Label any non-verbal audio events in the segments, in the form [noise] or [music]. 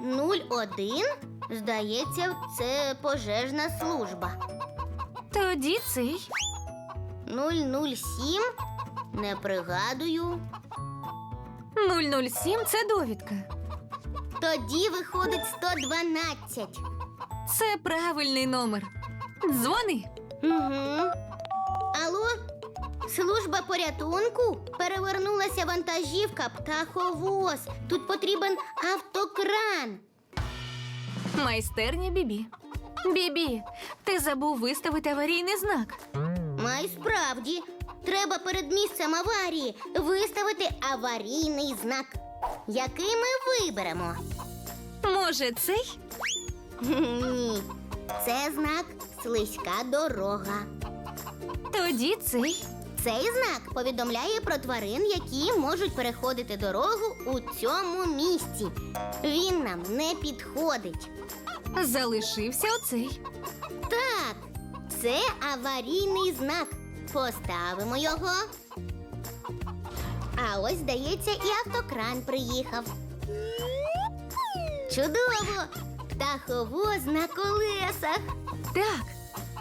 01? Здається, це пожежна служба. Тоді цей. 007? Не пригадую. 007 це довідка. Тоді виходить 112. Це правильний номер. Дзвони. Угу. Алло? Служба порятунку? Перевернулася вантажівка птаховоз. Тут потрібен автокран. Майстерня Бібі. Бібі, ти забув виставити аварійний знак. Май справді. Треба перед місцем аварії виставити аварійний знак. Який ми виберемо? Може, цей? Ні. Це знак слизька дорога. Тоді цей. Цей знак повідомляє про тварин, які можуть переходити дорогу у цьому місці. Він нам не підходить. Залишився оцей. Так, це аварійний знак. Поставимо його. А ось, здається, і автокран приїхав. Чудово! Птаховоз на колесах. Так.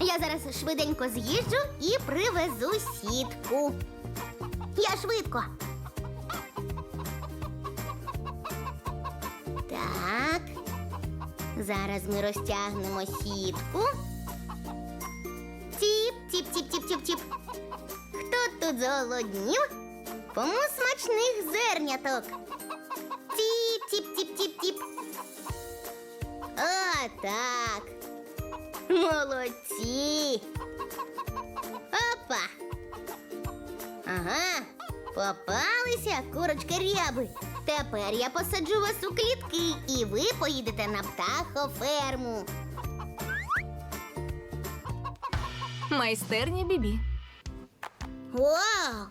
Я зараз швиденько з'їжджу і привезу сітку. Я швидко. Так. Зараз ми розтягнемо сітку. Тіп, тіп, тіп, тіп, тіп, тіп. Хто тут зголоднів? Кому смачних зерняток? Тіп, тіп, тіп, тіп, тіп. Так. Молодці. Опа. Ага. Попалися курочки ряби. Тепер я посаджу вас у клітки, і ви поїдете на птахоферму. Майстерня Бібі. Вау!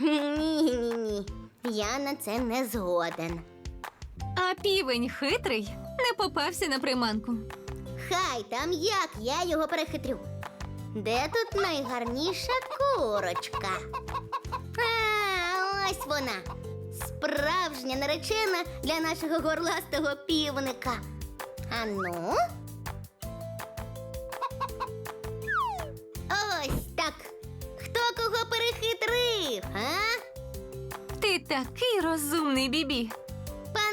Ні-ні-ні. Я на це не згоден. А півень хитрий не попався на приманку. Хай там як я його перехитрю. Де тут найгарніша курочка? А, ось вона. Справжня наречена для нашого горластого півника. Ану. Ось так. Хто кого перехитрив, а? Ти такий розумний Бібі.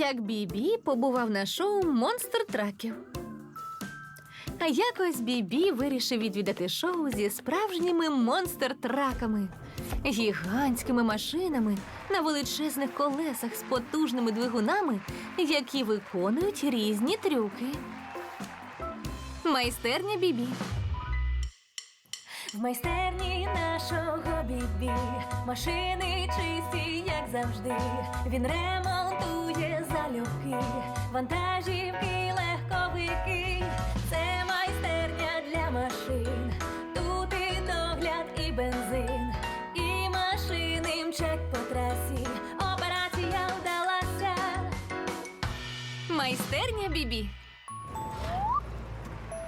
Як Бібі побував на шоу Монстр траків. А якось Бібі вирішив відвідати шоу зі справжніми монстр-траками, гігантськими машинами на величезних колесах з потужними двигунами, які виконують різні трюки. Майстерня Бібі. В майстерні нашого бібі машини чисті, як завжди. Він ремонтує вантажівки, легковики. Це майстерня для машин. Тут і догляд, і бензин, і машини мчать по трасі. Операція вдалася. Майстерня Бібі.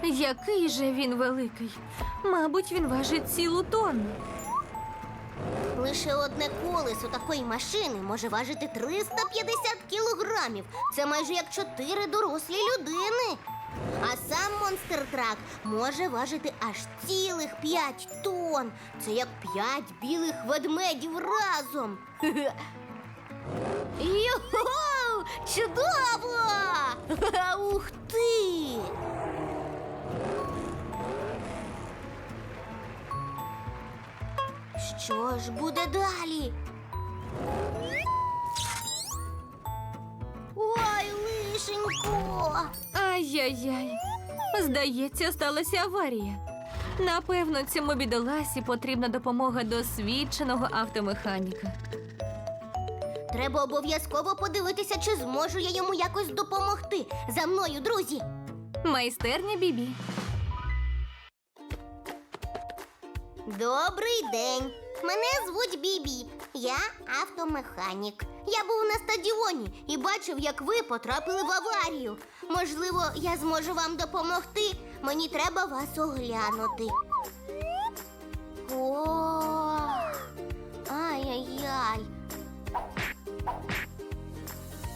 Який же він великий? Мабуть, він важить цілу тонну. Лише одне колесо такої машини може важити 350 кілограмів. Це майже як чотири дорослі людини. А сам монстр трак може важити аж цілих 5 тонн. Це як 5 білих ведмедів разом. [laughs] Його! Чудово! Що ж буде далі? Ой, лишенько! Ай-яй-яй. Здається, сталася аварія. Напевно, цьому бідоласі потрібна допомога досвідченого автомеханіка. Треба обов'язково подивитися, чи зможу я йому якось допомогти. За мною, друзі. Майстерня Бібі. Добрий день. Мене звуть Бібі. Я автомеханік. Я був на стадіоні і бачив, як ви потрапили в аварію. Можливо, я зможу вам допомогти. Мені треба вас оглянути. О, ай-яй-яй.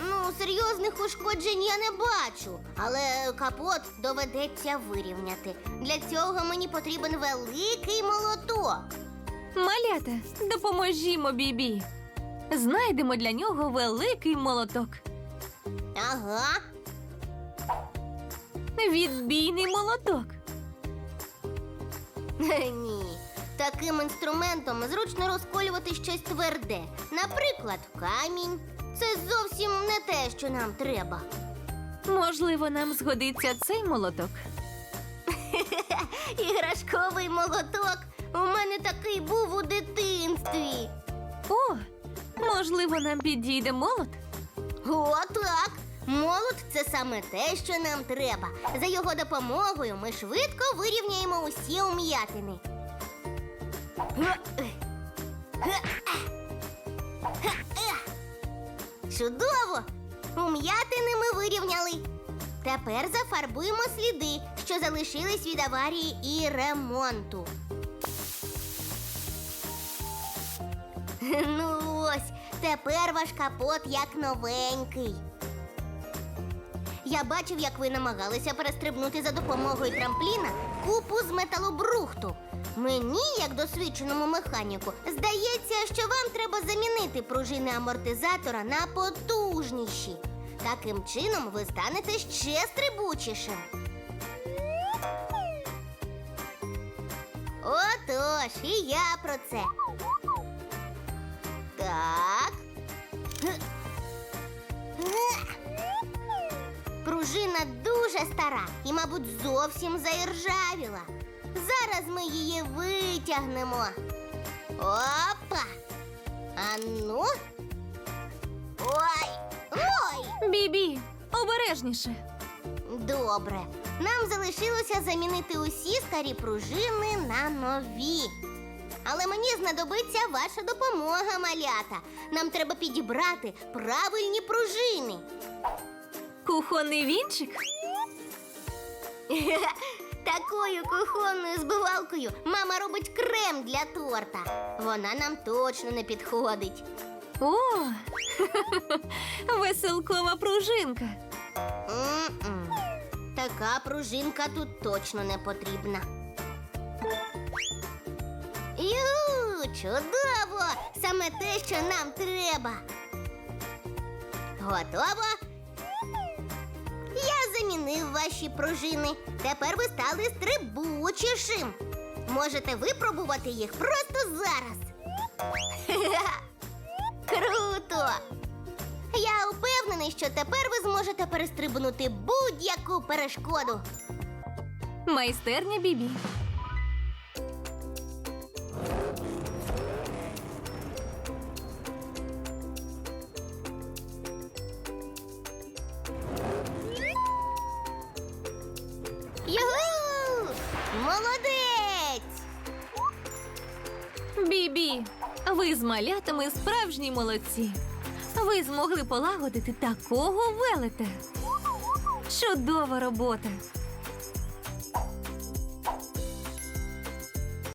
Ну, серйозних ушкоджень я не бачу, але капот доведеться вирівняти. Для цього мені потрібен великий молоток. Малята, допоможімо Бібі. Знайдемо для нього великий молоток. Ага. Відбійний молоток. [laughs] Ні. Таким інструментом зручно розколювати щось тверде. Наприклад, камінь. Це зовсім не те, що нам треба. Можливо, нам згодиться цей молоток. [laughs] Іграшковий молоток. У мене такий був у дитинстві. О, можливо, нам підійде молот. О, так. Молот це саме те, що нам треба. За його допомогою ми швидко вирівняємо усі ум'ятини. Чудово! Ум'ятини ми вирівняли. Тепер зафарбуємо сліди, що залишились від аварії і ремонту. [laughs] Ну ось, тепер ваш капот як новенький. Я бачив, як ви намагалися перестрибнути за допомогою трампліна купу з металобрухту. Мені, як досвідченому механіку, здається, що вам треба замінити пружини амортизатора на потужніші. Таким чином ви станете ще стрибучішим. Отож, і я про це. Так. Пружина дуже стара і, мабуть, зовсім заіржавіла. Зараз ми її витягнемо. Опа! А ну. Ой! Ой! Бібі, обережніше. Добре. Нам залишилося замінити усі старі пружини на нові. Але мені знадобиться ваша допомога, малята. Нам треба підібрати правильні пружини. Кухонний вінчик? [laughs] Такою кухонною збивалкою мама робить крем для торта. Вона нам точно не підходить. О, [laughs] веселкова пружинка. Така пружинка тут точно не потрібна. Ю, чудово! Саме те, що нам треба. Готово? Я замінив ваші пружини. Тепер ви стали стрибучішим. Можете випробувати їх просто зараз. [laughs] Круто! Я впевнений, що тепер ви зможете перестрибнути будь-яку перешкоду. Майстерня Бібі. Югу! Молодець! Бібі, ви з малятами справжні молодці. Ви змогли полагодити такого велета. Чудова робота.